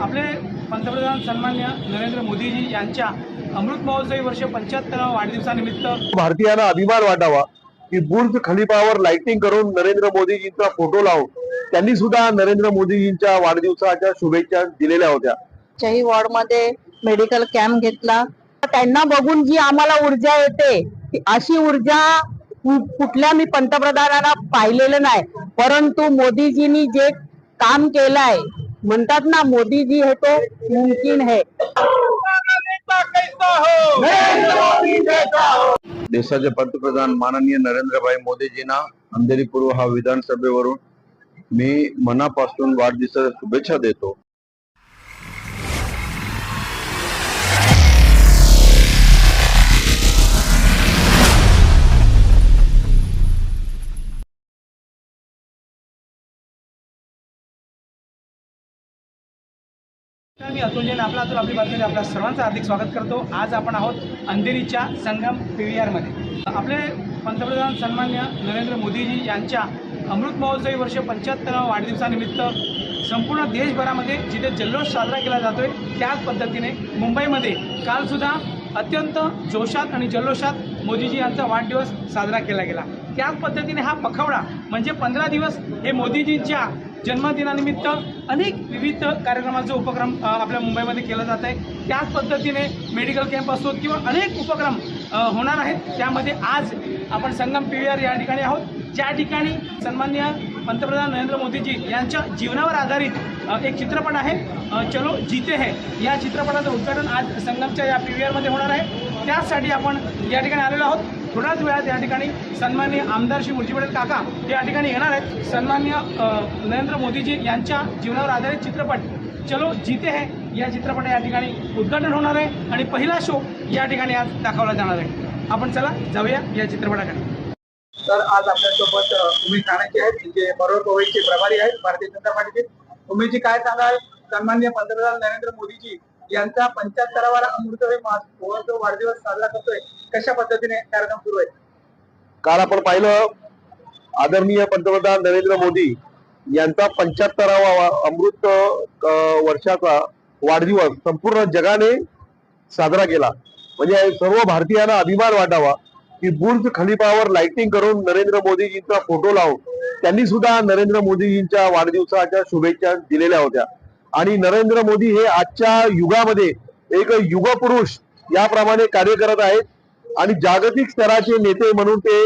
आपले पंतप्रधान सन्मान्य नरेंद्र मोदीजी यांच्या अमृत महोत्सवी वर्ष पंच्याहत्तरावा वाढदिवसानिमित्त भारतीयांना अभिमान वाटावा की बुर्ज खलिफावर लाइटिंग करून नरेंद्र मोदीजींचा फोटो लावून त्यांनी सुद्धा नरेंद्र मोदीजींच्या वाढदिवसाच्या शुभेच्छा दिलेल्या होत्या. चाही वॉर्डमध्ये मेडिकल कॅम्प घेतला. त्यांना बघून जी आम्हाला ऊर्जा येते ती अशी ऊर्जा कुठल्या मी पंतप्रधानाला पाहिलेलं नाही. परंतु मोदीजींनी जे काम केलंय म्हणतात ना मोदी जी हे तो मुमकिन है देशाचे पंतप्रधान माननीय नरेंद्रभाई मोदीजींना अंधेरी पूर्व हा विधानसभेवरून मी मनापासून वाढदिवसाच्या शुभेच्छा देतो. मी अतुल जैन आपला अतुल आपली बातमी आपल्या सर्वांचं हार्दिक स्वागत करतो. आज आपण आहोत अंधेरीच्या संगम पी व्ही आरमध्ये आपले पंतप्रधान सन्मान्य नरेंद्र मोदीजी यांच्या अमृत महोत्सवी वर्ष पंच्याहत्तरावा वाढदिवसानिमित्त संपूर्ण देशभरामध्ये जिथे जल्लोष साजरा केला जातोय त्याच पद्धतीने मुंबईमध्ये कालसुद्धा अत्यंत जोशात आणि जल्लोषात मोदीजी यांचा वाढदिवस साजरा केला गेला. त्याच पद्धतीने हा पखवडा म्हणजे पंधरा दिवस हे मोदीजींच्या जन्मदिनानिमित्त अनेक विविध कार्यक्रमाचे उपक्रम आपल्या मुंबईमध्ये केला जात आहे त्याच पद्धतीने मेडिकल कॅम्प असो किंवा अनेक उपक्रम होणार आहेत. त्यामध्ये आज आपण संगम पी व्ही आर या ठिकाणी आहोत. ज्या ठिकाणी सन्मान्य पंतप्रधान नरेंद्र मोदीजी यांच्या जीवनावर आधारित एक चित्रपट आहे चलो जीते है. या चित्रपटाचं उद्घाटन आज संगमच्या या पी व्ही आरमध्ये होणार आहे. त्याचसाठी आपण या ठिकाणी आलेलो आहोत. थोड्याच वेळात या ठिकाणी सन्मान्य आमदार श्री मुर्जी काका हे या ठिकाणी येणार आहेत. सन्मान्य नरेंद्र मोदीजी यांच्या जीवनावर आधारित चित्रपट चलो जीते है या चित्रपट या ठिकाणी उद्घाटन होणार आहे आणि पहिला शो या ठिकाणी आज दाखवला जाणार आहे. आपण चला जाऊया या चित्रपटाकडे. तर आज आपल्यासोबत उमेश ठाण्याचे आहेत जे बरोबर कोविडचे प्रभारी आहेत भारतीय जनता पार्टीचे. उमेशजी काय सांगाल? सन्मान्य पंतप्रधान नरेंद्र मोदीजी यांचा पंच्याहत्तरावा अमृत जो वाढदिवस साजरा करतोय. कशा पद्धतीने कार्यक्रम सुरू आहे काल आपण पाहिलं आदरणीय पंतप्रधान नरेंद्र मोदी यांचा पंच्याहत्तरावा अमृत वर्षाचा वाढदिवस संपूर्ण जगाने साजरा केला. म्हणजे सर्व भारतीयांना अभिमान वाटावा की बुर्ज खलिफावर लाइटिंग करून नरेंद्र मोदीजींचा फोटो लावून त्यांनी सुद्धा नरेंद्र मोदीजींच्या वाढदिवसाच्या शुभेच्छा दिलेल्या होत्या. आणि नरेंद्र मोदी हे आजच्या युगामध्ये एक युगपुरुष याप्रमाणे कार्य करत आहेत. आणि जागतिक स्तराचे नेते म्हणून ते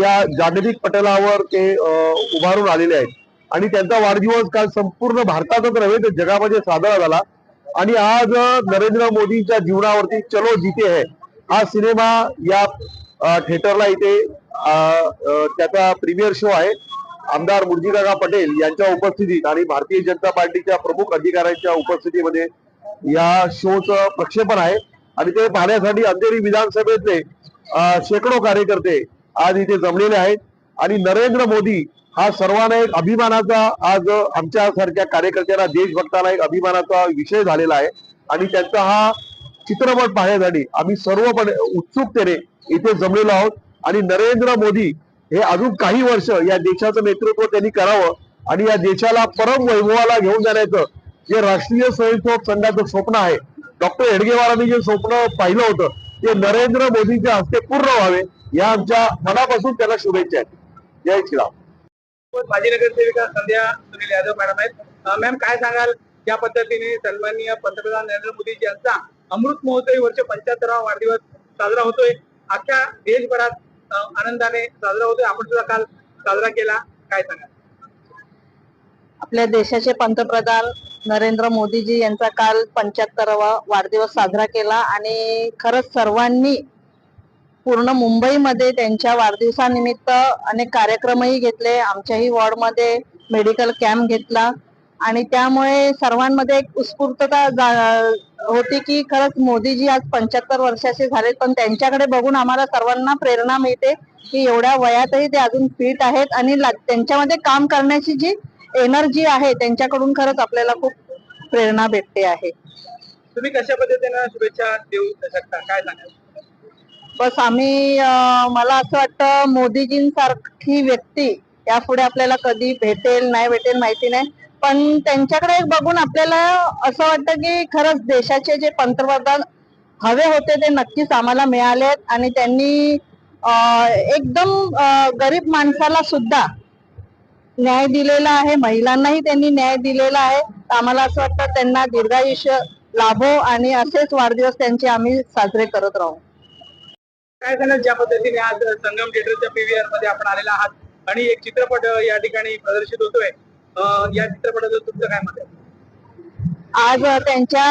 या जागतिक पटलावर ते उभारून आलेले आहेत. आणि त्यांचा वाढदिवस काल संपूर्ण भारतातच नव्हे तर जगामध्ये साजरा झाला. आणि आज नरेंद्र मोदींच्या जीवनावरती चलो जीते है हा सिनेमा या थिएटरला इथे त्याचा प्रीमियर शो आहे. आमदार मुरजीकाका पटेल यांच्या उपस्थितीत आणि भारतीय जनता पार्टीच्या प्रमुख अधिकाऱ्यांच्या उपस्थितीमध्ये या शोचं प्रक्षेपण आहे. आणि ते पाहण्यासाठी अंधेरी विधानसभेतले शेकडो कार्यकर्ते आज इथे जमलेले आहेत. आणि नरेंद्र मोदी हा सर्वांना एक अभिमानाचा आज आमच्या सारख्या कार्यकर्त्यांना देशभक्तांना एक अभिमानाचा विषय झालेला आहे. आणि त्यांचा हा चित्रपट पाहण्यासाठी आम्ही सर्वपणे उत्सुकतेने इथे जमलेलो आहोत. आणि नरेंद्र मोदी हे अजून काही वर्ष या देशाचं नेतृत्व त्यांनी करावं आणि या देशाला परम वैभवाला घेऊन जाण्याचं जे राष्ट्रीय स्वयंसेवक संघाचं स्वप्न आहे. डॉक्टर हेडगेवारांनी जे स्वप्न पाहिलं होतं ते नरेंद्र मोदींच्या हस्ते पूर्ण व्हावे या आमच्या मनापासून त्याला शुभेच्छा आहेत. जय श्रीराम. माजी नगरसेविका संध्या सुनील यादव मॅडम आहेत. मॅम काय सांगाल? त्या पद्धतीने सन्माननीय पंतप्रधान नरेंद्र मोदीजी यांचा अमृत महोत्सवी वर्ष पंच्याहत्तरावा वाढदिवस साजरा होतोय. अख्ख्या देशभरात आनंदाने साजरा होतोय. आपण सुद्धा काल साजरा केला. काय सांगा आपल्या देशाचे पंतप्रधान नरेंद्र मोदीजी यांचा काल पंच्याहत्तरावा वाढदिवस साजरा केला आणि खरंच सर्वांनी पूर्ण मुंबईमध्ये त्यांच्या वाढदिवसानिमित्त अनेक कार्यक्रमही घेतले. आमच्याही वॉर्डमध्ये मेडिकल कॅम्प घेतला. आणि त्यामुळे सर्वांमध्ये एक उत्स्फूर्तता होती की खरंच मोदीजी आज पंच्याहत्तर वर्षाचे झालेत पण त्यांच्याकडे बघून आम्हाला सर्वांना प्रेरणा मिळते की एवढ्या वयातही ते अजून फिट आहेत आणि त्यांच्यामध्ये काम करण्याची जी एनर्जी आहे त्यांच्याकडून खरंच आपल्याला खूप प्रेरणा भेटते आहे. तुम्ही कशा पद्धतीने शुभेच्छा देऊ शकता? काय सांगाल? बस आम्ही मला असं वाटतं मोदीजींसारखी व्यक्ती यापुढे आपल्याला कधी भेटेल नाही भेटेल माहिती नाही. पण त्यांच्याकडे बघून आपल्याला असं वाटतं की खरंच देशाचे जे पंतप्रधान हवे होते ते नक्कीच आम्हाला मिळालेत. आणि त्यांनी एकदम गरीब माणसाला सुद्धा न्याय दिलेला आहे. महिलांनाही त्यांनी न्याय दिलेला आहे. तर आम्हाला असं वाटतं त्यांना दीर्घायुष्य लाभो आणि असेच वाढदिवस त्यांचे आम्ही साजरे करत राहू. काय झालं? ज्या पद्धतीने आज संगम थिएटरच्या पीव्हीआरमध्ये आपण आलेला आहात आणि एक चित्रपट या ठिकाणी प्रदर्शित होतोय. या चित्रपटाचं तुमचं काय मत आहे? आज त्यांच्या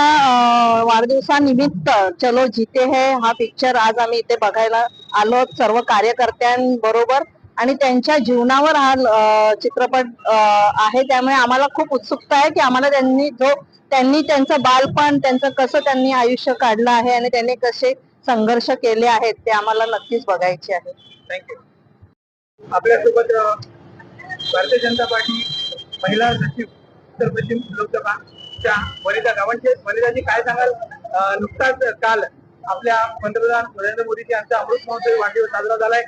वाढदिवसानिमित्त चलो जीते है हा पिक्चर आज आम्ही इथे बघायला आलो. सर्व कार्यकर्त्यांबरोबर आणि त्यांच्या जीवनावर हा चित्रपट आहे. त्यामुळे आम्हाला खूप उत्सुकता आहे की आम्हाला त्यांनी जो त्यांनी त्यांचं बालपण त्यांचं कसं त्यांनी आयुष्य काढलं आहे आणि त्यांनी कसे संघर्ष केले आहेत ते आम्हाला नक्कीच बघायचे आहे. थँक्यू आपल्यासोबत भारतीय जनता पार्टी महिला सचिव उत्तर पश्चिम लोकसभाच्या वनिता गावांचे वनिताजी काय सांगाल? नुकताच काल आपल्या पंतप्रधान नरेंद्र मोदीजी यांचा अमृत महोत्सवी वाढदिवस साजरा झालाय.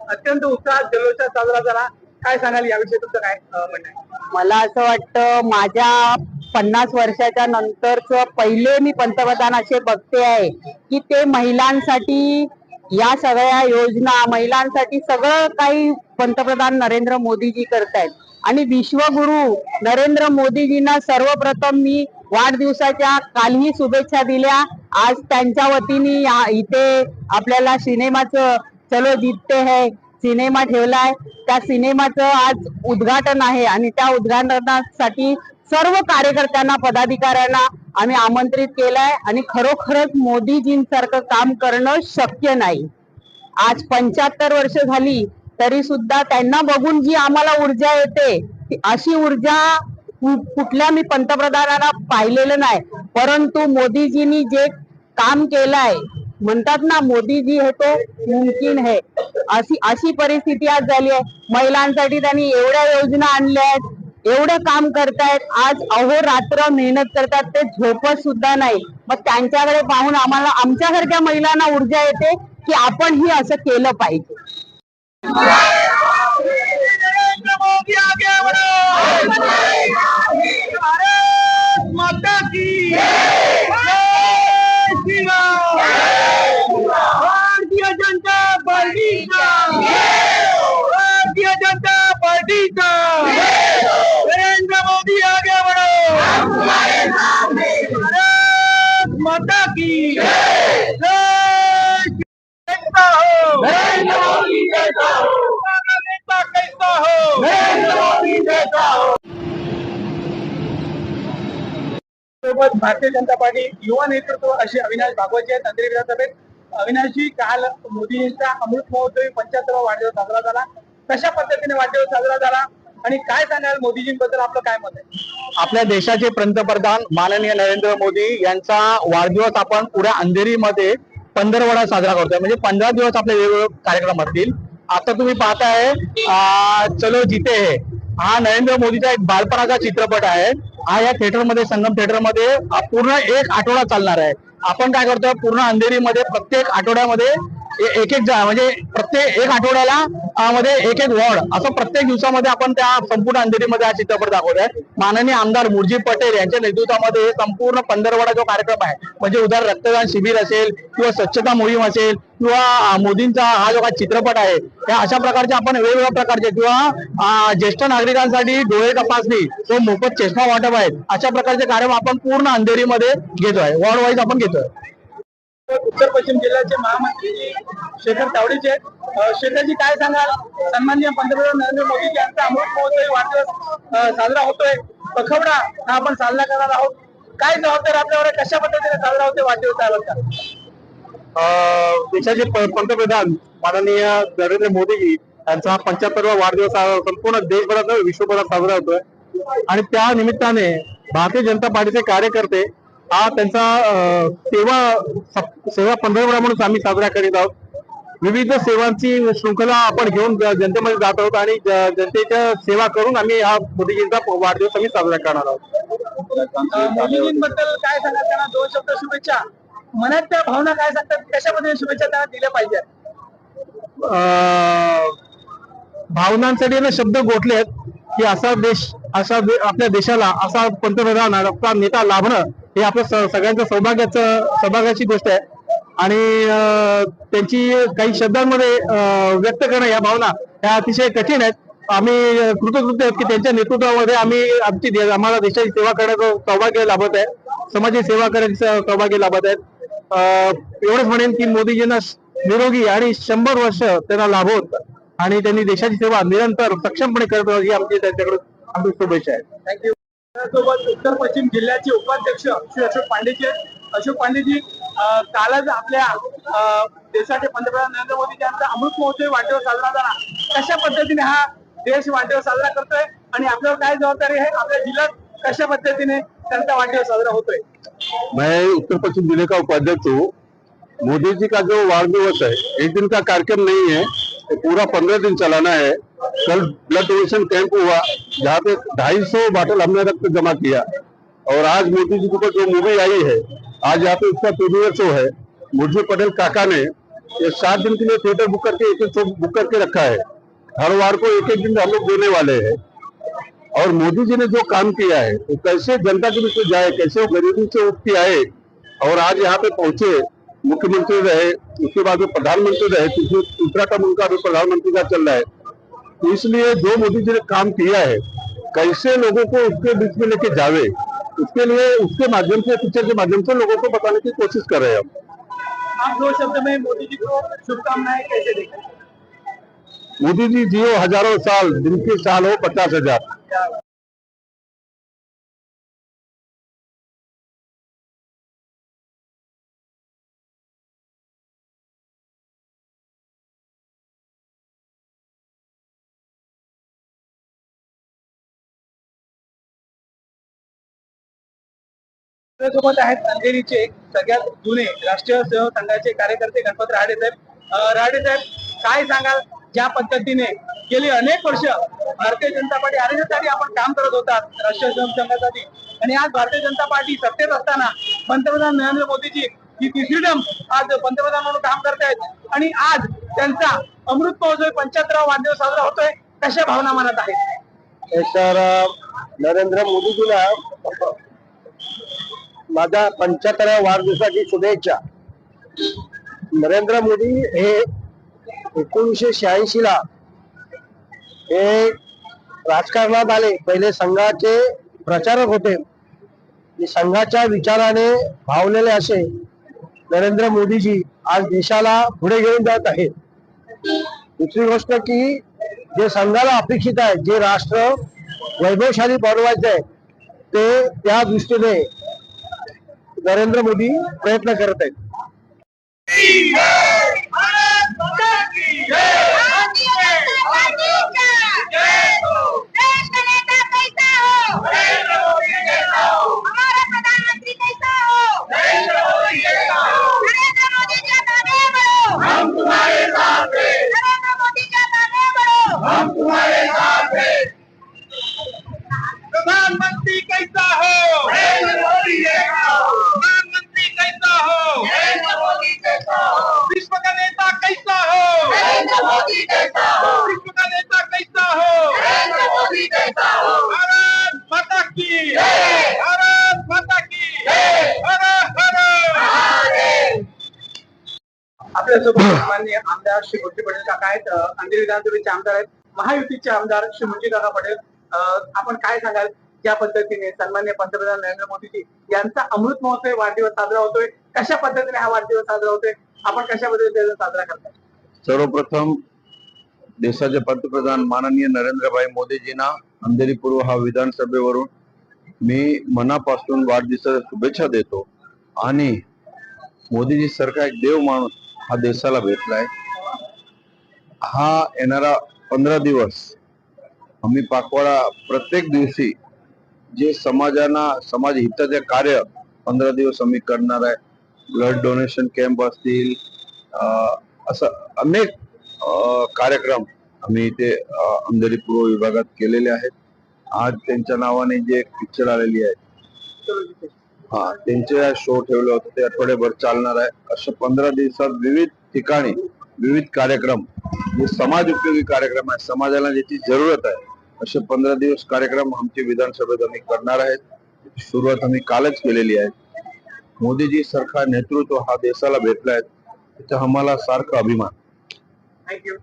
अत्यंत उत्साहात जल्लोषात साजरा झाला. काय सांगाल याविषयी तुमचं काय म्हणणं आहे? मला असं वाटतं माझ्या पन्नास वर्षाच्या नंतरच पहिले मी पंतप्रधान असे बघते आहे की ते महिलांसाठी या सगळ्या योजना महिलांसाठी सगळं काही पंतप्रधान नरेंद्र मोदीजी करतायत. आणि विश्वगुरु नरेंद्र मोदीजींना सर्वप्रथम मी वाढदिवसाच्या कालही शुभेच्छा दिल्या. आज त्यांच्या वतीने इथे आपल्याला सिनेमाचं चलो जितते है सिनेमा ठेवलाय. त्या सिनेमाचं आज उद्घाटन आहे आणि त्या उद्घाटनासाठी सर्व कार्यकर्त्यांना पदाधिकाऱ्यांना आम्ही आमंत्रित केलंय आणि खरोखरच मोदीजींसारखं काम करणं शक्य नाही. आज पंच्याहत्तर वर्ष झाली तरी सुद्धा त्यांना बघून जी आम्हाला ऊर्जा येते. ती अशी ऊर्जा कुठल्या मी पंतप्रधानांना पाहिलेलं नाही. परंतु मोदीजींनी जे काम केलंय म्हणतात ना मोदीजी हे तो मुमकिन है. अशी अशी परिस्थिती आज झाली आहे. महिलांसाठी त्यांनी एवढ्या योजना आणल्या आहेत एवढं काम करतायत. आज अहोरात्र मेहनत करतात ते झोपत सुद्धा नाही. मग त्यांच्याकडे पाहून आम्हाला आमच्यासारख्या महिलांना ऊर्जा येते की आपणही असं केलं पाहिजे. माता की जय श्री राम भारतीय जनता पार्टीचा भारतीय जनता पार्टीचा नरेंद्र मोदी आगे बढ़ो भारत माता की जय श्री- कैसा हो नरेंद्र मोदी कैसा हो हमारा नेता कैसा हो नरेंद्र मोदी कैसा हो सोबत भारतीय जनता पार्टी युवा नेतृत्व असे अविनाश भागवत आहे तंत्री विधानसभेत अविनाशजी काल मोदीजींचा अमृत महोत्सवी पंच्याहत्तरावा वाढदिवस साजरा झाला. कशा पद्धतीने वाढदिवस साजरा झाला आणि काय सांगाल मोदीजींबद्दल? आपलं काय मत आहे? आपल्या देशाचे पंतप्रधान माननीय नरेंद्र मोदी यांचा वाढदिवस आपण पुऱ्या अंधेरीमध्ये पंधरवडा साजरा करतोय. म्हणजे पंधरा दिवस आपले वेगवेगळे कार्यक्रम असतील. आता तुम्ही पाहताय अं, चलो जिते हे. हा नरेंद्र मोदीचा एक बालपणाचा चित्रपट आहे. हा या थिएटरमध्ये संगम थिएटरमध्ये पूर्ण एक आठवडा चालणार आहे. आपण काय करतोय पूर्ण अंधेरीमध्ये प्रत्येक आठवड्यामध्ये एक एक जा- म्हणजे प्रत्येक एक आठवड्याला मध्ये एक एक वॉर्ड असं प्रत्येक दिवसामध्ये आपण त्या संपूर्ण अंधेरीमध्ये हा चित्रपट दाखवतोय. माननीय आमदार मुरजी पटेल यांच्या नेतृत्वामध्ये संपूर्ण पंधरवडा जो कार्यक्रम आहे म्हणजे उदाहरण रक्तदान शिबिर असेल किंवा स्वच्छता मोहीम असेल किंवा मोदींचा हा जो काही चित्रपट आहे हे अशा प्रकारचे आपण वेगवेगळ्या प्रकारचे किंवा ज्येष्ठ नागरिकांसाठी डोळे तपासणी तो मोफत चष्मा वाटप आहेत अशा प्रकारचे कार्यक्रम आपण पूर्ण अंधेरीमध्ये घेतोय वॉर्ड वाईज आपण घेतोय. उत्तर पश्चिम जिल्ह्याचे महामंत्री शेखर तावडेचे शेखरजी काय सांगाल? सन्माननीय पंतप्रधान नरेंद्र मोदी यांचा अमृत महोत्सवी वाढदिवस साजरा होतोय. पखवडा हा आपण साजरा करणार आहोत. काय जबाबदारी आपल्यावर कशा पद्धतीने साजरा होतोय वाढदिवस देशाचे पंतप्रधान माननीय नरेंद्र मोदीजी यांचा पंच्याहत्तरवा वाढदिवस संपूर्ण देशभरात विश्वभरात साजरा होतोय. आणि त्या निमित्ताने भारतीय जनता पार्टीचे कार्यकर्ते हा त्यांचा सेवा सेवा पंधरवडा म्हणून आम्ही साजरा करीत आहोत. विविध सेवांची शृंखला आपण घेऊन जनतेमध्ये जात आहोत आणि जनतेच्या सेवा करून आम्ही हा मोदीजींचा वाढदिवस आम्ही साजरा करणार आहोत. मोदीजींबद्दल काय सांगाल? त्यांना दोन शब्द शुभेच्छा. मनात त्या भावना काय सांगतात कशा शुभेच्छा त्यांना दिल्या पाहिजेत? अं, भावनांसाठी ना शब्द गोठले आहेत की असा देश असा आपल्या देशाला असा पंतप्रधान आपला नेता लाभणं हे आपलं सगळ्यांचं सौभाग्याचं सौभाग्याची गोष्ट आहे. आणि अं, त्यांची काही शब्दांमध्ये व्यक्त करणं या भावना ह्या अतिशय कठीण आहेत. आम्ही कृतकृत्य आहेत की त्यांच्या नेतृत्वामध्ये आम्ही आमची आम्हाला देशाची सेवा करण्याचं सौभाग्य लाभत आहे. समाजाची सेवा करण्याचं सौभाग्य लाभत आहे एवढंच म्हणेन की मोदीजींना निरोगी आणि शंभर वर्ष त्यांना लाभोत आणि त्यांनी देशाची सेवा निरंतर सक्षमपणे करत राहावी ही आमची त्यांच्याकडून आमची शुभेच्छा आहे. थँक्यू सोबत उत्तर पश्चिम जिल्ह्याचे उपाध्यक्ष श्री अशोक पांडेजी अशोक पांडेजी कालच आपल्या अं, देशाचे पंतप्रधान नरेंद्र मोदी यांचा अमृत महोत्सव वाढदिवस साजरा झाला. कशा पद्धतीने हा देश वाढदिवस साजरा करतोय आणि आपल्यावर काय जबाबदारी आहे? आपल्या जिल्ह्यात कशा पद्धतीने मैं उत्तर पश्चिम ज़िले का उपाध्यक्ष हूँ। मोदी जी का जो वार दिवस है, एक दिन का कार्यक्रम नहीं है ये पूरा पंद्रह दिन चलाना है। कल ब्लड डोनेशन कैंप हुआ, जहाँ पे ढाई सौ बाटल हमने रक्त जमा किया। और आज मोदी जी के ऊपर जो मूवी आई है, आज यहाँ पे उसका प्रीमियर शो है। मुझे पटेल काका ने ये सात दिन के लिए थिएटर बुक करके, एक एक शो बुक करके रखा है। हर वार को एक एक दिन हम लोग देने वाले हैं। और मोदी जी ने जो काम किया है वो कैसे जनता के बीच में जाए, कैसे वो गरीबी से उठ के आए और आज यहाँ पे पहुँचे, मुख्यमंत्री रहे, उसके बाद वो प्रधानमंत्री रहे टर्म उनका अभी प्रधानमंत्री का चल रहा है तो इसलिए जो मोदी जी ने काम किया है, कैसे लोगों को उसके बीच में लेके जावे, उसके लिए, उसके माध्यम से पिक्चर के माध्यम से लोगों को बताने की कोशिश कर रहे हैं हम। आप दो शब्द में मोदी जी को शुभकामनाएँ कैसे देखें? मोदी जी जियो हज़ारों साल दिन के साल हो पचास हज़ार। सोबत आहेत अंधेरीचे सगळ्यात जुने राष्ट्रीय सेवा संघाचे कार्यकर्ते गणपत राहडे साहेब अं, राहडे साहेब काय सांगाल? ज्या पद्धतीने गेली अनेक वर्ष भारतीय जनता पार्टी आरक्षणासाठी आपण काम करत होतात राष्ट्रीय सेवा आणि आज भारतीय जनता पार्टी सत्तेत असताना पंतप्रधान नरेंद्र मोदीजी ही तिसरी टर्म आज पंतप्रधान म्हणून काम करतायत. आणि आज त्यांचा अमृत महोत्सव पंच्याहत्तरावा वाढदिवस साजरा होतोय कशा भावना मनात आहेत? तर नरेंद्र मोदीजीला माझ्या पंच्याहत्तराव्या वाढदिवसाची शुभेच्छा. नरेंद्र मोदी हे एकोणीसशे शहाऐंशी ला हे राजकारणात आले. पहिले संघाचे प्रचारक होते. संघाच्या विचाराने भावलेले असे नरेंद्र मोदीजी आज देशाला पुढे घेऊन जात आहेत. दुसरी गोष्ट की जे संघाला अपेक्षित आहे जे राष्ट्र वैभवशाली बनवायचं आहे ते त्या दृष्टीने नरेंद्र मोदी प्रयत्न करत आहेत. তোমারই आपल्यासोबत माननीय आमदार श्री मुंजी पटेल काका आहेत. अंधेरी विधानसभेचे आमदार आहेत. महायुतीचे आमदार श्री मुंजी काका पटेल. आपण काय सांगाल? ज्या पद्धतीने सन्मान्य पंतप्रधान नरेंद्र मोदीजी यांचा अमृत महोत्सव वाढदिवस साजरा होतोय कशा पद्धतीने हा वाढदिवस साजरा होतोय? आपण कशा पद्धतीने साजरा करताय? सर्वप्रथम देशाचे पंतप्रधान माननीय नरेंद्रभाई मोदीजींना अंधेरी पूर्व हा विधानसभेवरून मी मनापासून वाढदिवसाच्या शुभेच्छा देतो. आणि मोदीजी सारखा एक देव माणूस हा देशाला भेटलाय. हा येणारा पंधरा दिवस आम्ही पाकवाडा प्रत्येक दिवशी जे समाजाना समाज हिताचे कार्य पंधरा दिवस आम्ही करणार आहे. ब्लड डोनेशन कॅम्प असतील असं अनेक कार्यक्रम आम्ही इथे अंधेरी पूर्व विभागात केलेले आहेत. आज त्यांच्या नावाने जे पिक्चर आलेली आहे. हा त्यांचे शो ठेवले होते ते आठवडेभर चालणार आहे. असे पंधरा दिवसात विविध ठिकाणी विविध कार्यक्रम जे समाज उपयोगी कार्यक्रम आहे समाजाला ज्याची जरूरत आहे असे पंधरा दिवस कार्यक्रम आमचे विधानसभेत आम्ही करणार आहेत. सुरुवात आम्ही कालच केलेली आहे. मोदीजी सारखा नेतृत्व हा देशाला भेटला आहे त्याचा आम्हाला सारखा अभिमान. थँक्यू